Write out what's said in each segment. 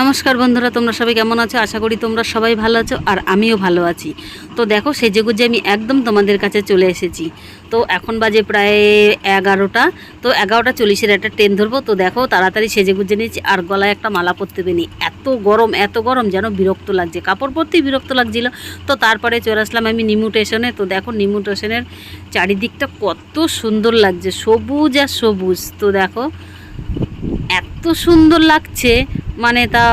নমস্কার বন্ধুরা, তোমরা সবাই কেমন আছো? আশা করি তোমরা সবাই ভালো আছো আর আমিও ভালো আছি। তো দেখো সেজে গুজে আমি একদম তোমাদের কাছে চলে এসেছি। তো এখন বাজে প্রায় এগারোটা। তো এগারোটা চল্লিশের একটা ট্রেন ধরবো। তো দেখো, তাড়াতাড়ি সেজে গুজে নিয়েছি আর গলায় একটা মালা পরতে পেনি। এত গরম এত গরম যেন বিরক্ত লাগছে। কাপড় পরতেই বিরক্ত লাগছিল। তো তারপরে চলে আসলাম আমি নিমু স্টেশনে। তো দেখো, নিমু স্টেশনের চারিদিকটা কত সুন্দর লাগছে, সবুজ আর সবুজ। তো দেখো এত সুন্দর লাগছে মানে তা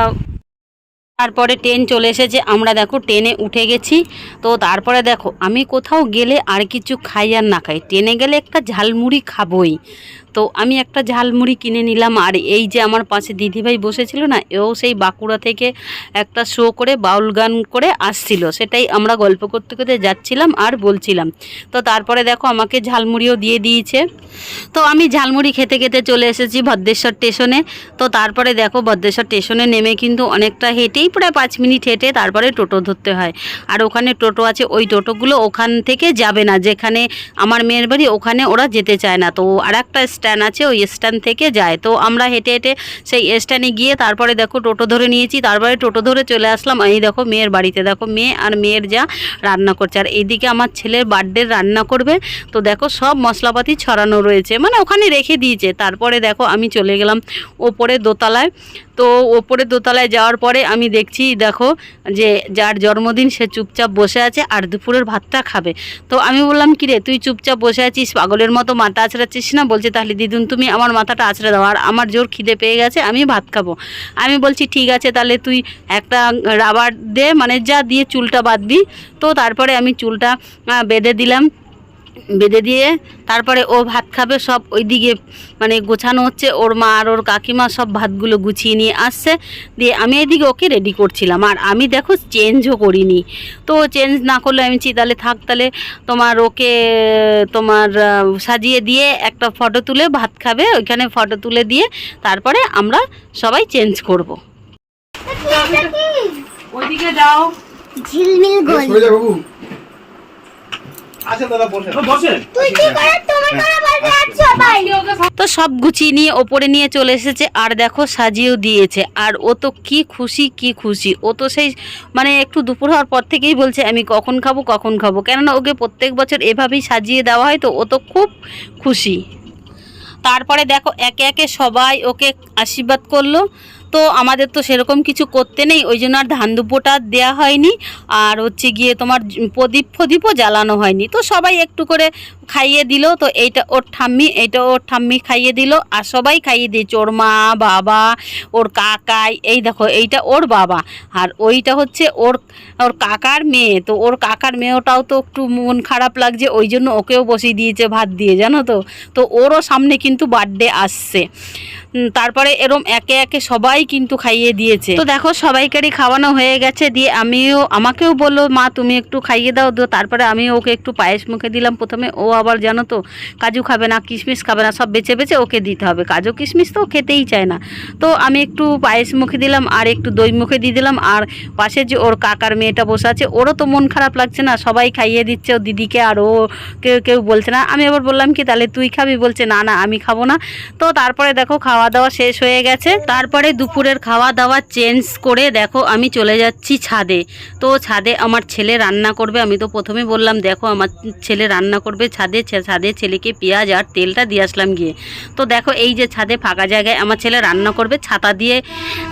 তারপরে ট্রেন চলে এসেছে, আমরা দেখো ট্রেনে উঠে গেছি, তো তারপরে দেখো আমি কোথাও গেলে আর কিছু খাই আর না খাই। ট্রেনে গেলে একটা ঝালমুড়ি খাবই। তো আমি একটা ঝালমুড়ি কিনে নিলাম। আর এই যে আমার পাশে দিদিভাই বসেছিল না, এও সেই বাঁকুড়া থেকে একটা শো করে, বাউল গান করে আসছিল। সেটাই আমরা গল্প করতে করতে যাচ্ছিলাম আর বলছিলাম। তো তারপরে দেখো আমাকে ঝালমুড়িও দিয়ে দিয়েছে। তো আমি ঝালমুড়ি খেতে খেতে চলে এসেছি ভদ্রেশ্বর স্টেশনে তো তারপরে দেখো ভদ্রেশ্বর স্টেশনে নেমে কিন্তু অনেকটা হেঁটেই প্রায় পাঁচ মিনিট হেঁটে তারপরে টোটো ধরতে হয়। আর ওখানে টোটো আছে, ওই টোটোগুলো ওখান থেকে যাবে না। যেখানে আমার মেয়ের বাড়ি, ওখানে ওরা যেতে চায় না। তো আর একটা স্ট্যান্ড আছে, ওই স্ট্যান্ড থেকে যায়। তো আমরা হেঁটে হেঁটে সেই স্ট্যান্ডে গিয়ে তারপরে দেখো টোটো ধরে নিয়েছি, তারপরে টোটো ধরে চলে আসলাম। এই দেখো মেয়ের বাড়িতে, দেখো মেয়ে আর মেয়ের যা রান্না করছে। আর এইদিকে আমার ছেলের বার্থডে রান্না করবে। তো দেখো সব মশলাপাতি ছড়ানো রয়েছে মানে ওখানে রেখে দিয়েছে। তারপরে দেখো আমি চলে গেলাম ওপরে দোতলায়। তো ওপরে দোতলায় যাওয়ার পরে আমি দেখছি, দেখো যে যার জন্মদিন সে চুপচাপ বসে আছে আর দুপুরের ভাতটা খাবে। তো আমি বললাম কি রে তুই চুপচাপ বসে আছিস? পাগলের মতো মাথা আছড়াচ্ছিস না? বলছে, তাহলে দিদুন, তুমি আমার মাথাটা আঁচড়ে দাও, আর আমার জোর খিদে পেয়ে গেছে আমি ভাত খাব। আমি বলছি, ঠিক আছে, তাহলে তুই একটা রাবার দে মানে যা দিয়ে চুলটা বাঁধবি। তো তারপরে আমি চুলটা বেঁধে দিলাম। বেঁধে দিয়ে তারপরে ও ভাত খাবে সব ওইদিকে মানে গোছানো হচ্ছে। ওর মা আর ওর কাকিমা সব ভাতগুলো গুছিয়ে নিয়ে আসছে। দিয়ে আমি এইদিকে ওকে রেডি করছিলাম। আর আমি দেখো চেঞ্জও করিনি। তো চেঞ্জ না করলে আমি চি তাহলে থাক তাহলে তোমার ওকে তোমার সাজিয়ে দিয়ে একটা ফটো তুলে ভাত খাবে। ওইখানে ফটো তুলে দিয়ে তারপরে আমরা সবাই চেঞ্জ করব। ওইদিকে যাও। ঝিলমিল তো সব গুছিয়ে নিয়ে ওপরে নিয়ে চলে এসেছে আর দেখো সাজিয়েও দিয়েছে। আর ও তো কি খুশি কি খুশি। ও তো সেই মানে একটু দুপুর হওয়ার পর থেকেই বলছে আমি কখন খাব কখন খাব? কেননা ওকে প্রত্যেক বছর এভাবেই সাজিয়ে দেওয়া হয় তো ও তো খুব খুশি। তারপরে দেখো একে একে সবাই ওকে আশীর্বাদ করল। তো আমাদের তো সেরকম কিছু করতে নেই, ওই জন্য আর ধান দুপোটা দেওয়া হয়নি। আর হচ্ছে গিয়ে তোমার প্রদীপ ফদীপও জ্বালানো হয়নি। তো সবাই একটু করে খাইয়ে দিল, তো এইটা ওর ঠাম্মি, এইটা ওর ঠাম্মি খাইয়ে দিল, আর সবাই খাইয়ে দিয়েছে, ওর মা, বাবা, ওর কাকাই, এই দেখো, এইটা ওর বাবা। আর ওইটা হচ্ছে ওর ওর কাকার মেয়ে, তো ওর কাকার মেয়েটাও তো একটু মন খারাপ লাগছে, ওই জন্য ওকেও বসিয়ে দিয়েছে, ভাত দিয়ে, জানো তো? তো ওরও সামনে কিন্তু বার্থডে আসছে। তারপরে এরম একে একে সবাই কিন্তু খাইয়ে দিয়েছে। তো দেখো, সবাইকারই খাওয়ানো হয়ে গেছে, দিয়ে আমিও, আমাকেও বলল, মা, তুমি একটু খাইয়ে দাও, তো তারপরে আমি ওকে একটু পায়েস মুখে দিলাম প্রথমে। ও আবার জানো তো, কাজু খাবে না, কিশমিশ খাবে না, সব বেছে বেছে ওকে দিতে হবে। কাজু কিশমিশ তো খেতেই চায় না। তো আমি একটু পায়েস মুখে দিলাম, আর একটু দই মুখে দিয়ে দিলাম, আর পাশে যে ওর কাকার মেয়েটা বসে আছে, ওরও তো মন খারাপ লাগছে না, সবাই খাইয়ে দিচ্ছে, ও দিদিকে আর ও কেউ কেউ বলছে না। আমি আবার বললাম কি, তাহলে তুই খাবি? বলছে, না না, আমি খাব না। তো তারপরে দেখো খাওয়া দাওয়া শেষ হয়ে গেছে। তারপরে দুপুরের খাওয়া দাওয়া চেঞ্জ করে দেখো, আমি চলে যাচ্ছি ছাদে। তো ছাদে আমার ছেলে রান্না করবে, আমি তো প্রথমে বললাম, দেখো, আমার ছেলে রান্না করবে ছাদে। ছাদে ছেলেকে পেঁয়াজ আর তেলটা দিয়ে আসলাম গিয়ে। তো দেখো এই যে ছাদে ফাঁকা জায়গায় আমার ছেলে রান্না করবে ছাতা দিয়ে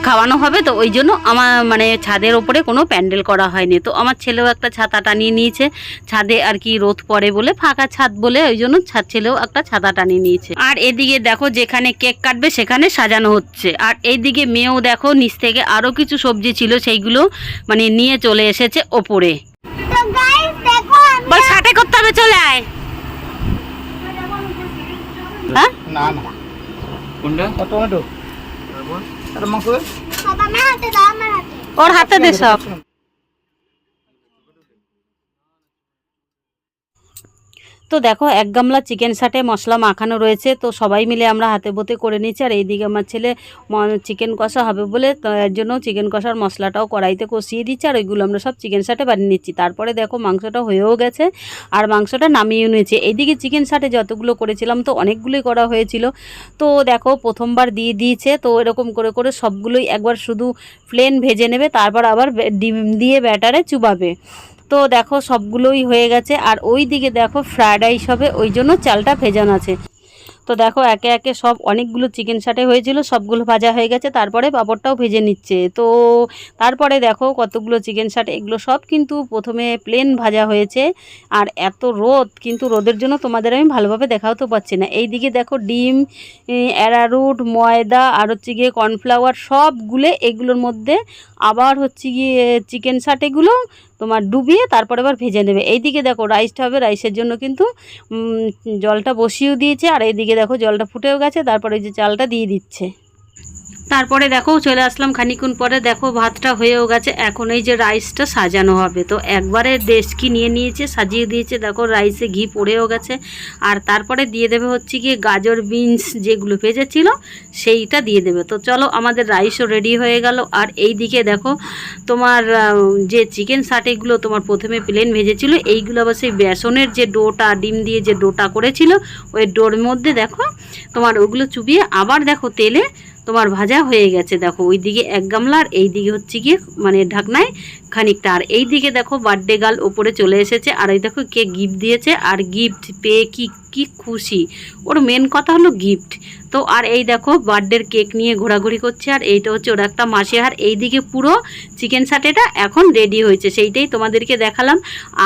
খাওয়ানো হবে তো ওই জন্য আমার মানে ছাদের ওপরে কোনো প্যান্ডেল করা হয়নি। তো আমার ছেলেও একটা ছাতা টানিয়ে নিয়েছে ছাদে আর কি রোদ পড়ে বলে ফাঁকা ছাদ বলে ওই জন্য ছাদ ছেলেও একটা ছাতা টানিয়ে নিয়েছে। আর এদিকে দেখো যেখানে কেক কাটবে সেখানে সাজানো হচ্ছে। আর এইদিকে মেয়েও দেখো নিচ থেকে আরও কিছু সবজি ছিল সেইগুলো মানে নিয়ে চলে এসেছে ওপরে। বল করতে হবে চলে আয়। হ্যাঁ? না না। কোনটা? টমেটো? এটা মাংস? দে। সব আমার হাতে দাও ওর হাতে দে সব। তো দেখো, এক গামলা চিকেন সাটে মশলা মাখানো রয়েছে, তো সবাই মিলে আমরা হাতে বতে করে নিচ্ছি। আর এইদিকে আমার ছেলে চিকেন কষা হবে বলে এর জন্য চিকেন কষার মশলাটাও কড়াইতে কষিয়ে দিচ্ছে, আর ওইগুলো আমরা সব চিকেন সাটে বানিয়ে নিচ্ছি। তারপরে দেখো, মাংসটা হয়েও গেছে, আর মাংসটা নামিয়ে নিয়েছে। এইদিকে চিকেন সাটে যতগুলো করেছিলাম, তো অনেকগুলোই করা হয়েছিল। তো দেখো, প্রথমবার দিয়ে দিয়েছে, তো এরকম করে করে সবগুলোই একবার শুধু প্লেন ভেজে নেবে, তারপর আবার ডিম দিয়ে ব্যাটারে চুবাবে। তো দেখো সবগুলোই হয়ে গেছে। আর ওই দিকে দেখো ফ্রায়েড রাইস হবে, ওই জন্য চালটা ভেজানো আছে। তো দেখো একে একে সব অনেকগুলো চিকেন সাটে হয়েছিল, সবগুলো ভাজা হয়ে গেছে, তারপরে পাঁপড়টাও ভেজে নিচ্ছে। তো তারপরে দেখো কতগুলো চিকেন সাটে এগুলো সব কিন্তু প্রথমে প্লেন ভাজা হয়েছে। আর এত রোদ, কিন্তু রোদের জন্য তোমাদের আমি ভালোভাবে দেখাও তো পাচ্ছি না। এই দিকে দেখো ডিম অ্যারারুট ময়দা, আর হচ্ছে গিয়ে কর্নফ্লাওয়ার সবগুলো এগুলোর মধ্যে আবার হচ্ছে গিয়ে চিকেন সাটেগুলো তোমার ডুবিয়ে তারপরে আবার ভেজে নেবে। এইদিকে দেখো রাইসটা হবে রাইসের জন্য কিন্তু জলটা বসিয়েও দিয়েছে, আর এইদিকে দেখো জলটা ফুটেও গেছে, তারপরে যে চালটা দিয়ে দিচ্ছে। তারপরে দেখো চলে আসলাম খানিক্ষণ পরে দেখো ভাতটা হয়েও গেছে। এখন এই যে রাইসটা সাজানো হবে। তো একবারে ডেস্কি নিয়ে নিয়েছে, সাজিয়ে দিয়েছে। দেখো রাইসে ঘি পড়েও গেছে। আর তারপরে দিয়ে দেবে হচ্ছে গিয়ে গাজর বিনস যেগুলো ভেজেছিল, সেইটা দিয়ে দেবে। তো চলো আমাদের রাইসও রেডি হয়ে গেল। আর এই দিকে দেখো তোমার যে চিকেন সাটেগুলো তোমার প্রথমে প্লেন ভেজেছিল, এইগুলো আবার সেই বেসনের যে ডোটা, ডিম দিয়ে যে ডোটা করেছিল, ওই ডোর মধ্যে দেখো তোমার ওগুলো চুবিয়ে আবার দেখো তেলে তোমার ভাজা হয়ে গেছে, দেখো। ওই দিকে এক গামলা আর এই দিকে হচ্ছে গিয়ে মানে ঢাকনায় খানিকটা। আর এই দিকে দেখো বার্থডে গাল ওপরে চলে এসেছে। আর এই দেখো কে গিফট দিয়েছে। আর গিফট পেয়ে কি কি খুশি। ওর মেন কথা হলো গিফট তো আর এই দেখো বার্থডের কেক নিয়ে ঘোরাঘুরি করছে, আর এইটা হচ্ছে ওর একটা মাসে হার এইদিকে পুরো চিকেন সাটেটা এখন রেডি হয়েছে, সেইটাই তোমাদেরকে দেখালাম।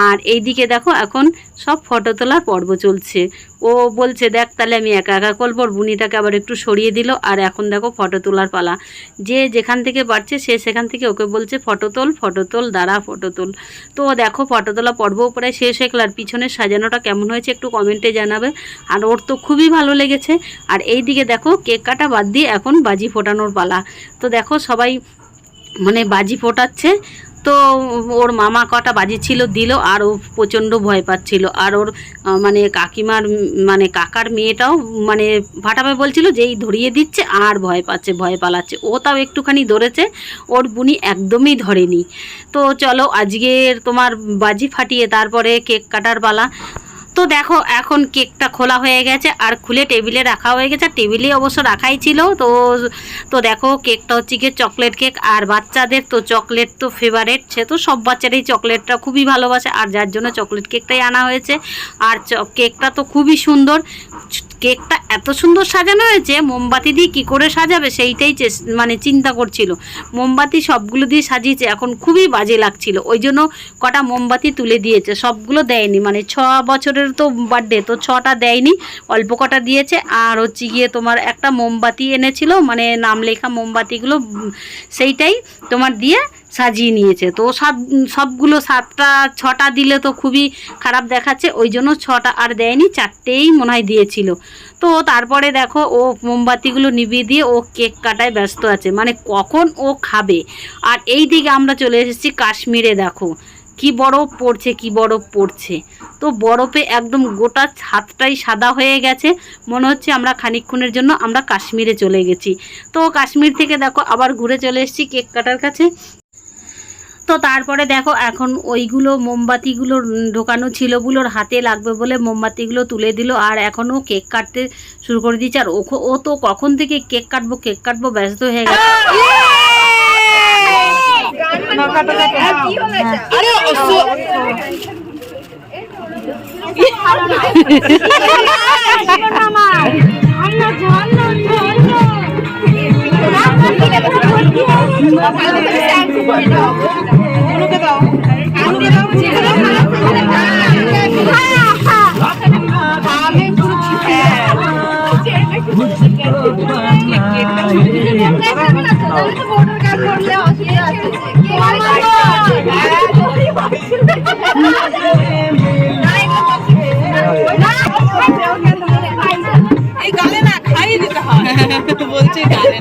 আর এইদিকে দেখো এখন সব ফটো তোলার পর্ব চলছে। ও বলছে, দেখ তাহলে আমি একা একা করব। বুনিটাকে আবার একটু সরিয়ে দিল। আর এখন দেখো ফটো তোলার পালা। যে যেখান থেকে পারছে, সে সেখান থেকে ওকে বলছে ফটো তোল ফটো তোল, দাঁড়া ফটো তোল। তো দেখো ফটো তোলা পর্বও প্রায় শেষ হয়ে গেল। আর পিছনের সাজানোটা কেমন হয়েছে একটু কমেন্টে জানাবে। আর ওর তো খুবই ভালো লেগেছে। আর এই দিকে দেখো কেক কাটা বাদ দিয়ে এখন বাজি ফোটানোর পালা। তো দেখো সবাই মানে বাজি ফোটাচ্ছে। তো ওর মামা কটা বাজি ছিল দিল আর ও প্রচণ্ড ভয় পাচ্ছিল। আর ওর মানে কাকিমার মানে কাকার মেয়েটাও মানে ফাটাবে বলছিল যে এই ধরিয়ে দিচ্ছে আর ভয় পাচ্ছে, ভয় পালাচ্ছে। ও তাও একটুখানি ধরেছে, ওর বুনি একদমই ধরেনি। তো চলো আজকের তোমার বাজি ফাটিয়ে তারপরে কেক কাটার পালা। তো দেখো, এখন কেকটা খোলা হয়ে গেছে আর খুলে টেবিলে রাখা হয়ে গেছে। টেবিলে অবশ্য রাখাই ছিল। তো তো দেখো, কেকটা হচ্ছে গিয়ে চকলেট কেক আর বাচ্চাদের তো চকলেট তো ফেভারেট সে তো সব বাচ্চারাই চকলেটটা খুবই ভালোবাসে। আর যার জন্য চকলেট কেকটাই আনা হয়েছে। আর কেকটা তো খুবই সুন্দর। কেকটা এত সুন্দর সাজানো হয়েছে, মোমবাতি দিয়ে কি করে সাজাবে সেইটাই মানে চিন্তা করছিল। মোমবাতি সবগুলো দিয়ে সাজিয়েছে, এখন খুবই বাজে লাগছিল। ওই জন্য কটা মোমবাতি তুলে দিয়েছে, সবগুলো দেয়নি। মানে ছ বছরের তো বার্থডে তো ছটা দেয়নি, অল্প কটা দিয়েছে। আর হচ্ছে গিয়ে তোমার একটা মোমবাতি এনেছিল মানে নাম লেখা মোমবাতিগুলো সেইটাই তোমার দিয়ে সাজিয়ে নিয়েছে। তো সব, সবগুলো সাতটা, ছটা দিলে তো খুবই খারাপ দেখাচ্ছে, ওই জন্য ছটা আর দেয়নি, চারটেই মনে হয় দিয়েছিল। তো তারপরে দেখো, ও মোমবাতিগুলো নিভিয়ে দিয়ে ও কেক কাটায় ব্যস্ত আছে। মানে কখন ও খাবে? আর এই দিকে আমরা চলে এসেছি কাশ্মীরে, দেখো। কি বরফ পড়ছে, কি বরফ পড়ছে। তো বরফে একদম গোটা ছাদটাই সাদা হয়ে গেছে। মনে হচ্ছে আমরা খানিকক্ষণের জন্য আমরা কাশ্মীরে চলে গেছি। তো কাশ্মীর থেকে দেখো, আবার ঘুরে চলে এসেছি কেক কাটার কাছে। তো তারপরে দেখো এখন ওইগুলো মোমবাতিগুলো ঢোকানো ছিলগুলোর হাতে লাগবে বলে মোমবাতিগুলো তুলে দিল আর এখনও কেক কাটতে শুরু করে দিয়েছে আর ও তো কখন থেকে কেক কাটবো কেক কাটবো ব্যস্ত হয়ে গেছে বলছে গালে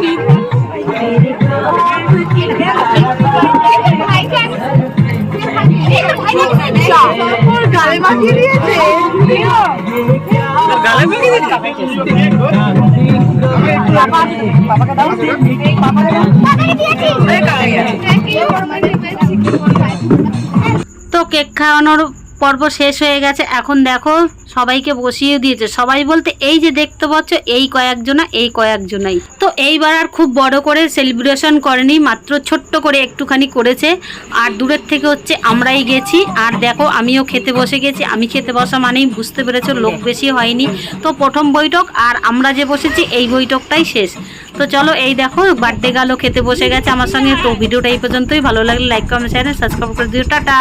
গালে মাখিয়ে দিয়েছে? গালে মাখিয়ে দিয়েছে? তো কেক খাওয়ানোর পর্ব শেষ হয়ে গেছে। এখন দেখো, সবাইকে বসিয়ে দিয়েছে। সবাই বলতে, এই যে দেখতে পাচ্ছ, এই কয়েকজনা, এই কয়েকজনাই। তো এইবার আর খুব বড় করে সেলিব্রেশন করেনি, মাত্র ছোট্ট করে একটুখানি করেছে। আর দূরের থেকে হচ্ছে আমরাই গেছি। আর দেখো, আমিও খেতে বসে গেছি। আমি খেতে বসা মানেই বুঝতে পেরেছ, লোক বেশি হয়নি। তো প্রথম বৈঠক, আর আমরা যে বসেছি, এই বৈঠকটাই শেষ। তো চলো, এই দেখো বার্থডে গালও খেতে বসে গেছে আমার সঙ্গে। তো ভিডিওটা এই পর্যন্তই। ভালো লাগলে লাইক কমেন্ট চ্যানেল সাবস্ক্রাইব করে দিও। টাটা!